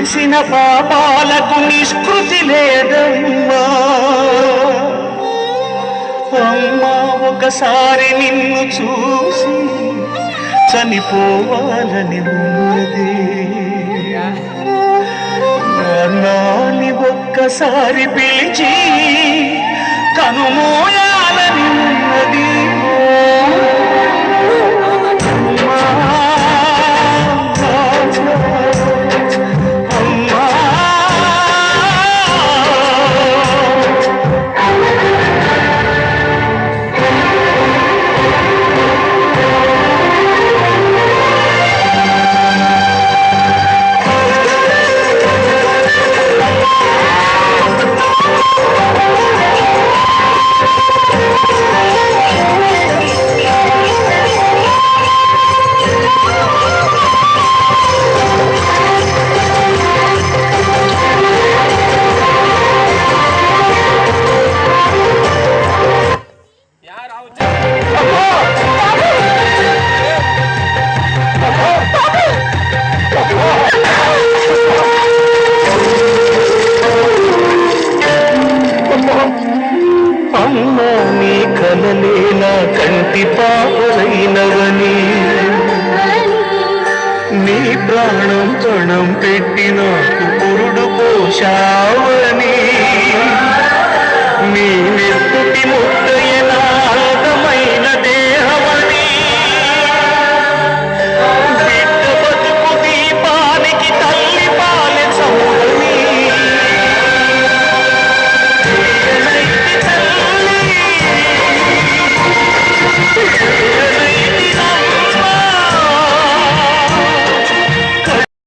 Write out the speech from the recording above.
చేసిన పాపాలకు నిష్కృతి లేదమ్మా. అమ్మా ఒకసారి నిన్ను చూసి చనిపోవాలని ఉన్నది. నాని ఒక్కసారి పిలిచి కనుమోయాలని అమ్మ నీ కలలే కంటి పాపలైనవని నీ ప్రాణం తణం పెట్టి నాకు పురుడు పోషా